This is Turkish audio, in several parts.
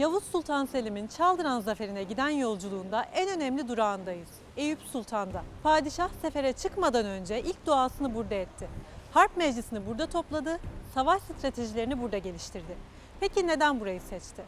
Yavuz Sultan Selim'in Çaldıran zaferine giden yolculuğunda en önemli durağındayız. Eyüp Sultan'da. Padişah sefere çıkmadan önce ilk duasını burada etti. Harp meclisini burada topladı, savaş stratejilerini burada geliştirdi. Peki neden burayı seçti?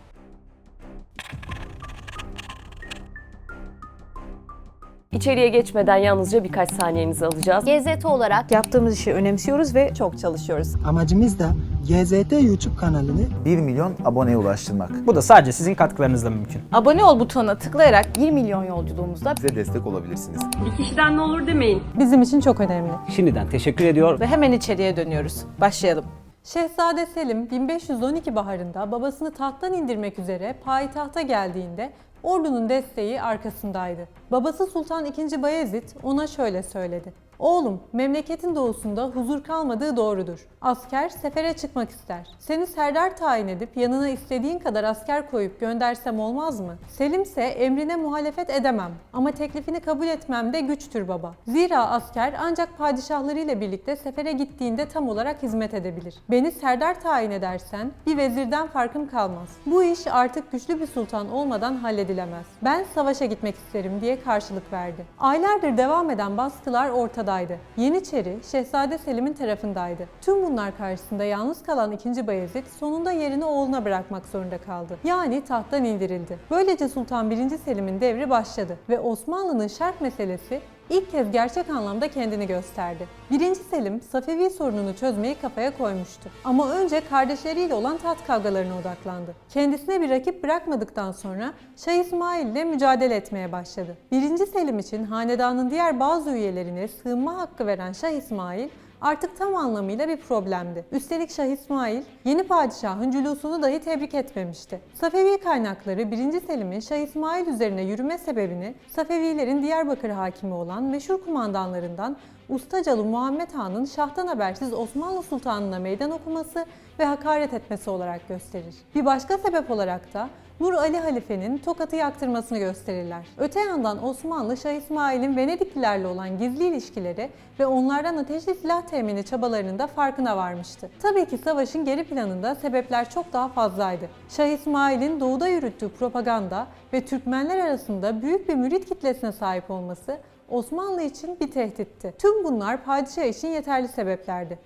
İçeriye geçmeden yalnızca birkaç saniyenizi alacağız. GZT olarak Yaptığımız işi önemsiyoruz ve çok çalışıyoruz. Amacımız da GZT YouTube kanalını 1 milyon aboneye ulaştırmak. Bu da sadece sizin katkılarınızla mümkün. abone ol butonuna tıklayarak 1 milyon yolculuğumuzda bize destek olabilirsiniz. Bir kişiden ne olur demeyin. Bizim için çok önemli. Şimdiden teşekkür ediyor. ve hemen içeriye dönüyoruz. Başlayalım. Şehzade Selim 1512 baharında babasını tahttan indirmek üzere payitahta geldiğinde ordunun desteği arkasındaydı. Babası Sultan II. Bayezid ona şöyle söyledi. Oğlum, memleketin doğusunda huzur kalmadığı doğrudur. Asker sefere çıkmak ister. Seni serdar tayin edip yanına istediğin kadar asker koyup göndersem olmaz mı? Selim ise emrine muhalefet edemem ama teklifini kabul etmem de güçtür baba. Zira asker ancak padişahlarıyla birlikte sefere gittiğinde tam olarak hizmet edebilir. Beni serdar tayin edersen bir vezirden farkım kalmaz. Bu iş artık güçlü bir sultan olmadan halledilemez. Ben savaşa gitmek isterim diye karşılık verdi. Aylardır devam eden baskılar ortadaydı. Yeniçeri Şehzade Selim'in tarafındaydı. Tüm bunlar karşısında yalnız kalan 2. Bayezid sonunda yerini oğluna bırakmak zorunda kaldı. Yani tahttan indirildi. Böylece Sultan 1. Selim'in devri başladı ve Osmanlı'nın şerh meselesi ilk kez gerçek anlamda kendini gösterdi. 1. Selim Safevi sorununu çözmeyi kafaya koymuştu. Ama önce kardeşleriyle olan taht kavgalarına odaklandı. Kendisine bir rakip bırakmadıktan sonra Şah İsmail ile mücadele etmeye başladı. 1. Selim için hanedanın diğer bazı üyelerine sığınma hakkı veren Şah İsmail artık tam anlamıyla bir problemdi. Üstelik Şah İsmail yeni padişahın cülusunu dahi tebrik etmemişti. Safevi kaynakları 1. Selim'in Şah İsmail üzerine yürüme sebebini Safevilerin Diyarbakır hakimi olan meşhur kumandanlarından Ustacalı Muhammed Han'ın şahtan habersiz Osmanlı Sultanı'na meydan okuması ve hakaret etmesi olarak gösterir. Bir başka sebep olarak da Nur Ali Halife'nin Tokat'ı yaktırmasını gösterirler. Öte yandan Osmanlı, Şah İsmail'in Venediklilerle olan gizli ilişkileri ve onlardan ateşli silah temini çabalarının da farkına varmıştı. Tabii ki savaşın geri planında sebepler çok daha fazlaydı. Şah İsmail'in doğuda yürüttüğü propaganda ve Türkmenler arasında büyük bir mürit kitlesine sahip olması Osmanlı için bir tehditti. Tüm bunlar padişah için yeterli sebeplerdi.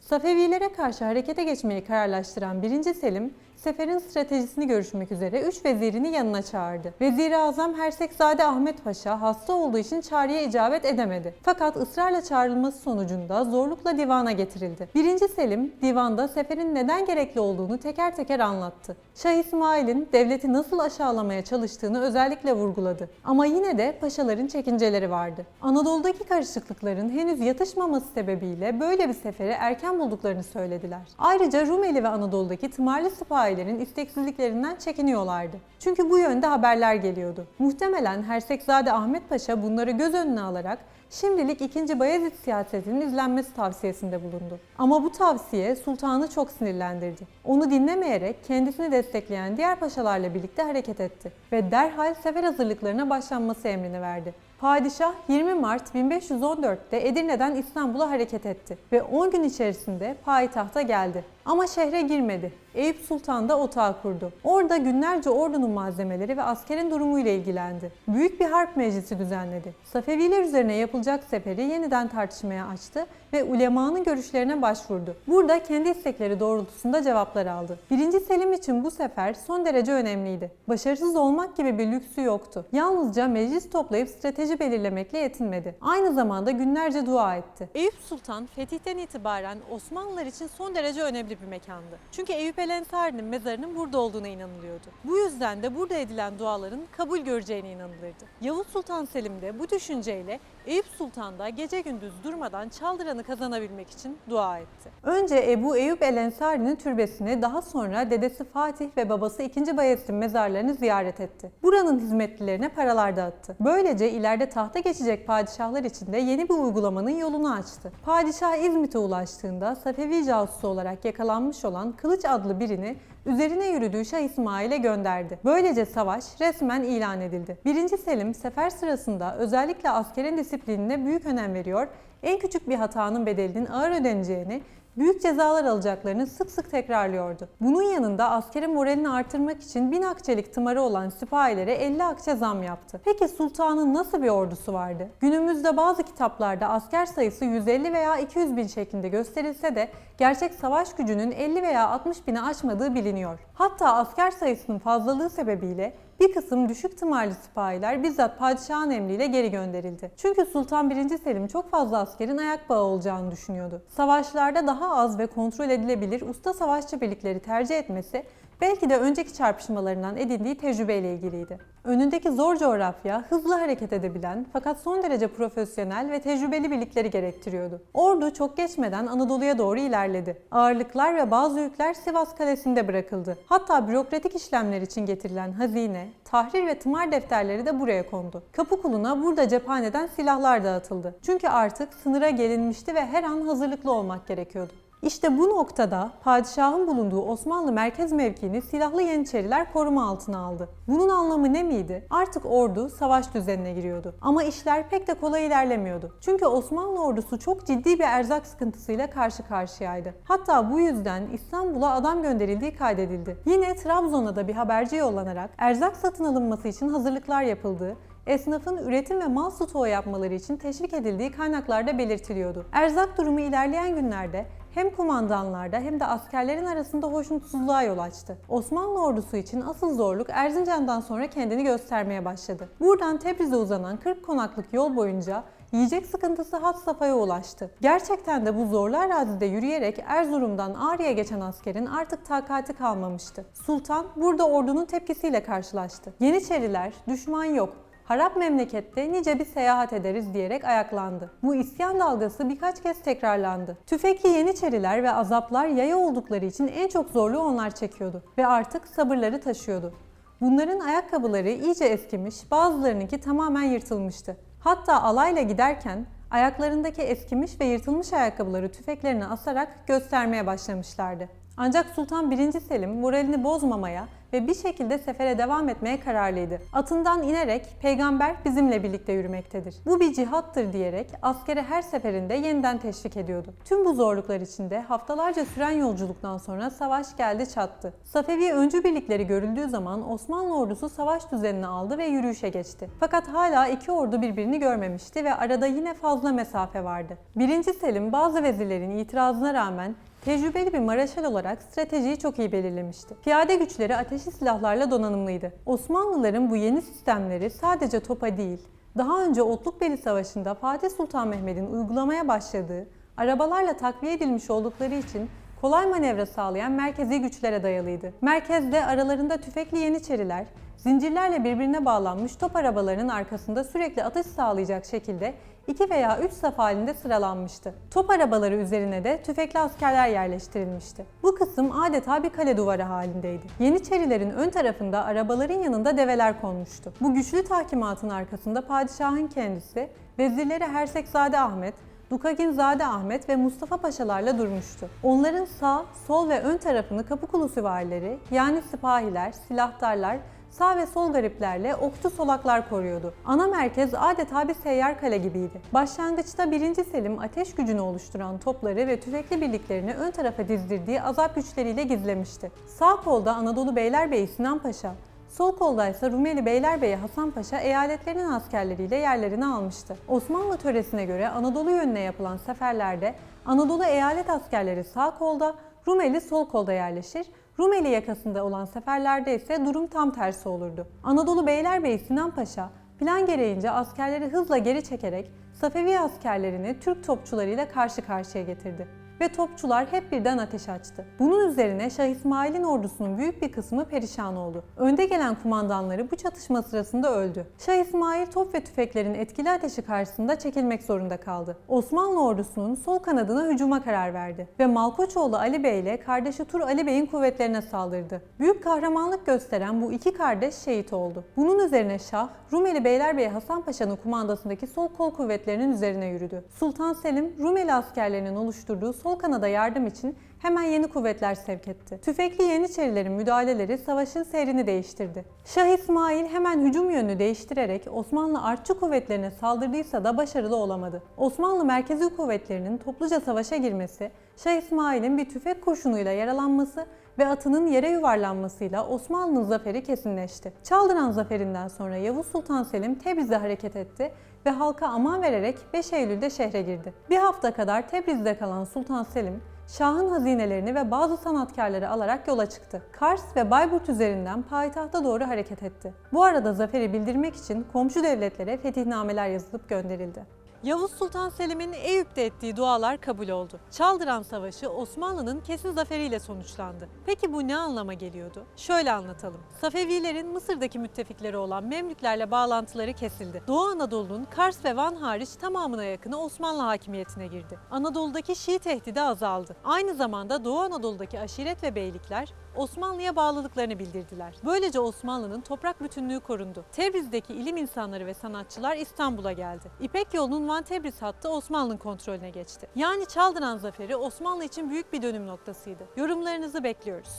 Safevilere karşı harekete geçmeyi kararlaştıran 1. Selim, seferin stratejisini görüşmek üzere 3 vezirini yanına çağırdı. Vezir-i Azam Hersekzade Ahmet Paşa hasta olduğu için çağrıya icabet edemedi. Fakat ısrarla çağrılması sonucunda zorlukla divana getirildi. 1. Selim, divanda seferin neden gerekli olduğunu teker teker anlattı. Şah İsmail'in devleti nasıl aşağılamaya çalıştığını özellikle vurguladı. Ama yine de paşaların çekinceleri vardı. Anadolu'daki karışıklıkların henüz yatışmaması sebebiyle böyle bir seferi erken bulduklarını söylediler. Ayrıca Rumeli ve Anadolu'daki tımarlı sipahilerin isteksizliklerinden çekiniyorlardı. Çünkü bu yönde haberler geliyordu. Muhtemelen Hersekzade Ahmet Paşa bunları göz önüne alarak şimdilik 2. Bayezid siyasetinin izlenmesi tavsiyesinde bulundu. Ama bu tavsiye sultanı çok sinirlendirdi. Onu dinlemeyerek kendisini destekleyen diğer paşalarla birlikte hareket etti ve derhal sefer hazırlıklarına başlanması emrini verdi. Padişah 20 Mart 1514'te Edirne'den İstanbul'a hareket etti ve 10 gün içerisinde payitahta geldi. Ama şehre girmedi. Eyüp Sultan da otağı kurdu. Orada günlerce ordunun malzemeleri ve askerin durumuyla ilgilendi. Büyük bir harp meclisi düzenledi. Safeviler üzerine yapılacak seferi yeniden tartışmaya açtı ve ulemanın görüşlerine başvurdu. Burada kendi istekleri doğrultusunda cevaplar aldı. 1. Selim için bu sefer son derece önemliydi. Başarısız olmak gibi bir lüksü yoktu. Yalnızca meclis toplayıp strateji belirlemekle yetinmedi. Aynı zamanda günlerce dua etti. Eyüp Sultan fetihten itibaren Osmanlılar için son derece önemli bir mekandı. Çünkü Eyüp el Ensari'nin mezarının burada olduğuna inanılıyordu. Bu yüzden de burada edilen duaların kabul göreceğine inanılırdı. Yavuz Sultan Selim de bu düşünceyle Eyüp Sultan da gece gündüz durmadan Çaldıran'ı kazanabilmek için dua etti. Önce Ebu Eyüp el Ensari'nin türbesini daha sonra dedesi Fatih ve babası 2. Bayezid'in mezarlarını ziyaret etti. Buranın hizmetlilerine paralar dağıttı. Böylece ileride tahta geçecek padişahlar için de yeni bir uygulamanın yolunu açtı. Padişah İzmit'e ulaştığında Safevi casusu olarak yakalanmış olan Kılıç adlı birini üzerine yürüdüğü Şah İsmail'e gönderdi. Böylece savaş resmen ilan edildi. 1. Selim sefer sırasında özellikle askerin disiplinine büyük önem veriyor, en küçük bir hatanın bedelinin ağır ödeneceğini, Büyük cezalar alacaklarını sık sık tekrarlıyordu. Bunun yanında askerin moralini artırmak için bin akçelik tımarı olan sipahilere 50 akçe zam yaptı. Peki sultanın nasıl bir ordusu vardı? Günümüzde bazı kitaplarda asker sayısı 150 veya 200 bin şeklinde gösterilse de gerçek savaş gücünün 50 veya 60 bini aşmadığı biliniyor. Hatta asker sayısının fazlalığı sebebiyle bir kısım düşük tımarlı sipahiler bizzat padişahın emriyle geri gönderildi. Çünkü Sultan 1. Selim çok fazla askerin ayak bağı olacağını düşünüyordu. Savaşlarda daha az ve kontrol edilebilir usta savaşçı birlikleri tercih etmesi belki de önceki çarpışmalarından edindiği tecrübeyle ilgiliydi. Önündeki zor coğrafya hızlı hareket edebilen fakat son derece profesyonel ve tecrübeli birlikleri gerektiriyordu. Ordu çok geçmeden Anadolu'ya doğru ilerledi. Ağırlıklar ve bazı yükler Sivas Kalesi'nde bırakıldı. Hatta bürokratik işlemler için getirilen hazine, tahrir ve tımar defterleri de buraya kondu. Kapıkuluna burada cephaneden silahlar dağıtıldı. Çünkü artık sınıra gelinmişti ve her an hazırlıklı olmak gerekiyordu. İşte bu noktada padişahın bulunduğu Osmanlı merkez mevkiini silahlı Yeniçeriler koruma altına aldı. Bunun anlamı ne miydi? Artık ordu savaş düzenine giriyordu. Ama işler pek de kolay ilerlemiyordu. Çünkü Osmanlı ordusu çok ciddi bir erzak sıkıntısıyla karşı karşıyaydı. Hatta bu yüzden İstanbul'a adam gönderildiği kaydedildi. Yine Trabzon'a da bir haberci yollanarak erzak satın alınması için hazırlıklar yapıldığı esnafın üretim ve mal stoğu yapmaları için teşvik edildiği kaynaklarda belirtiliyordu. Erzak durumu ilerleyen günlerde hem kumandanlarda hem de askerlerin arasında hoşnutsuzluğa yol açtı. Osmanlı ordusu için asıl zorluk Erzincan'dan sonra kendini göstermeye başladı. Buradan Tebriz'e uzanan 40 konaklık yol boyunca yiyecek sıkıntısı had safhaya ulaştı. Gerçekten de bu zorlu arazide yürüyerek Erzurum'dan Ağrı'ya geçen askerin artık takati kalmamıştı. Sultan burada ordunun tepkisiyle karşılaştı. Yeniçeriler, düşman yok, harap memlekette nice bir seyahat ederiz diyerek ayaklandı. Bu isyan dalgası birkaç kez tekrarlandı. Tüfekli Yeniçeriler ve azaplar yaya oldukları için en çok zorluğu onlar çekiyordu ve artık sabırları taşıyordu. Bunların ayakkabıları iyice eskimiş, bazılarınınki tamamen yırtılmıştı. Hatta alayla giderken ayaklarındaki eskimiş ve yırtılmış ayakkabıları tüfeklerine asarak göstermeye başlamışlardı. Ancak Sultan 1. Selim moralini bozmamaya ve bir şekilde sefere devam etmeye kararlıydı. Atından inerek peygamber bizimle birlikte yürümektedir. Bu bir cihattır diyerek askeri her seferinde yeniden teşvik ediyordu. Tüm bu zorluklar içinde haftalarca süren yolculuktan sonra savaş geldi çattı. Safevi öncü birlikleri görüldüğü zaman Osmanlı ordusu savaş düzenini aldı ve yürüyüşe geçti. Fakat hala iki ordu birbirini görmemişti ve arada yine fazla mesafe vardı. 1. Selim bazı vezirlerin itirazına rağmen Tecrübeli bir Maraşal olarak stratejiyi çok iyi belirlemişti. Piyade güçleri ateşli silahlarla donanımlıydı. Osmanlıların bu yeni sistemleri sadece topa değil, daha önce Otlukbeli Savaşı'nda Fatih Sultan Mehmet'in uygulamaya başladığı, arabalarla takviye edilmiş oldukları için kolay manevra sağlayan merkezi güçlere dayalıydı. Merkezde aralarında tüfekli Yeniçeriler, zincirlerle birbirine bağlanmış top arabalarının arkasında sürekli atış sağlayacak şekilde 2 veya 3 saf halinde sıralanmıştı. Top arabaları üzerine de tüfekli askerler yerleştirilmişti. Bu kısım adeta bir kale duvarı halindeydi. Yeniçerilerin ön tarafında arabaların yanında develer konmuştu. Bu güçlü tahkimatın arkasında padişahın kendisi, vezirleri Hersekzade Ahmet, Dukaginzade Ahmet ve Mustafa Paşalarla durmuştu. Onların sağ, sol ve ön tarafını Kapıkulu süvarileri yani sipahiler, silahtarlar, sağ ve sol gariplerle okçu solaklar koruyordu. Ana merkez adeta bir seyyar kale gibiydi. Başlangıçta 1. Selim ateş gücünü oluşturan topları ve tüfekli birliklerini ön tarafa dizdirdiği azap güçleriyle gizlemişti. Sağ kolda Anadolu Beylerbeyi Sinan Paşa, Sol kolda ise Rumeli Beylerbeyi Hasan Paşa eyaletlerinin askerleriyle yerlerini almıştı. Osmanlı töresine göre Anadolu yönüne yapılan seferlerde Anadolu eyalet askerleri sağ kolda, Rumeli sol kolda yerleşir, Rumeli yakasında olan seferlerde ise durum tam tersi olurdu. Anadolu Beylerbeyi Sinan Paşa plan gereğince askerleri hızla geri çekerek Safevi askerlerini Türk topçularıyla karşı karşıya getirdi ve topçular hep birden ateş açtı. Bunun üzerine Şah İsmail'in ordusunun büyük bir kısmı perişan oldu. Önde gelen kumandanları bu çatışma sırasında öldü. Şah İsmail top ve tüfeklerin etkili ateşi karşısında çekilmek zorunda kaldı. Osmanlı ordusunun sol kanadına hücuma karar verdi ve Malkoçoğlu Ali Bey ile kardeşi Tur Ali Bey'in kuvvetlerine saldırdı. Büyük kahramanlık gösteren bu iki kardeş şehit oldu. Bunun üzerine Şah, Rumeli Beylerbeyi Hasan Paşa'nın kumandasındaki sol kol kuvvetlerinin üzerine yürüdü. Sultan Selim, Rumeli askerlerinin oluşturduğu sol kanada yardım için Hemen yeni kuvvetler sevk etti. Tüfekli Yeniçerilerin müdahaleleri savaşın seyrini değiştirdi. Şah İsmail hemen hücum yönünü değiştirerek Osmanlı artçı kuvvetlerine saldırdıysa da başarılı olamadı. Osmanlı merkezi kuvvetlerinin topluca savaşa girmesi, Şah İsmail'in bir tüfek kurşunuyla yaralanması ve atının yere yuvarlanmasıyla Osmanlı'nın zaferi kesinleşti. Çaldıran zaferinden sonra Yavuz Sultan Selim Tebriz'e hareket etti ve halka aman vererek 5 Eylül'de şehre girdi. Bir hafta kadar Tebriz'de kalan Sultan Selim, Şah'ın hazinelerini ve bazı sanatkarları alarak yola çıktı. Kars ve Bayburt üzerinden payitahta doğru hareket etti. Bu arada zaferi bildirmek için komşu devletlere fetihnameler yazılıp gönderildi. Yavuz Sultan Selim'in Eyüp'te ettiği dualar kabul oldu. Çaldıran Savaşı Osmanlı'nın kesin zaferiyle sonuçlandı. Peki bu ne anlama geliyordu? Şöyle anlatalım. Safevilerin Mısır'daki müttefikleri olan Memlüklerle bağlantıları kesildi. Doğu Anadolu'nun Kars ve Van hariç tamamına yakını Osmanlı hakimiyetine girdi. Anadolu'daki Şii tehdidi azaldı. Aynı zamanda Doğu Anadolu'daki aşiret ve beylikler Osmanlı'ya bağlılıklarını bildirdiler. Böylece Osmanlı'nın toprak bütünlüğü korundu. Tebriz'deki ilim insanları ve sanatçılar İstanbul'a geldi. İpek yolunun Van-Tebriz hattı Osmanlı'nın kontrolüne geçti. Yani Çaldıran Zaferi Osmanlı için büyük bir dönüm noktasıydı. Yorumlarınızı bekliyoruz.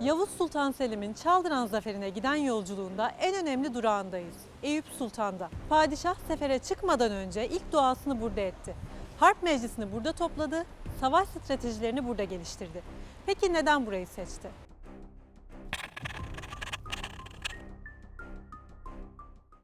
Yavuz Sultan Selim'in Çaldıran Zaferi'ne giden yolculuğunda en önemli durağındayız. Eyüp Sultan'da. Padişah sefere çıkmadan önce ilk duasını burada etti. Harp meclisini burada topladı, savaş stratejilerini burada geliştirdi. Peki neden burayı seçti?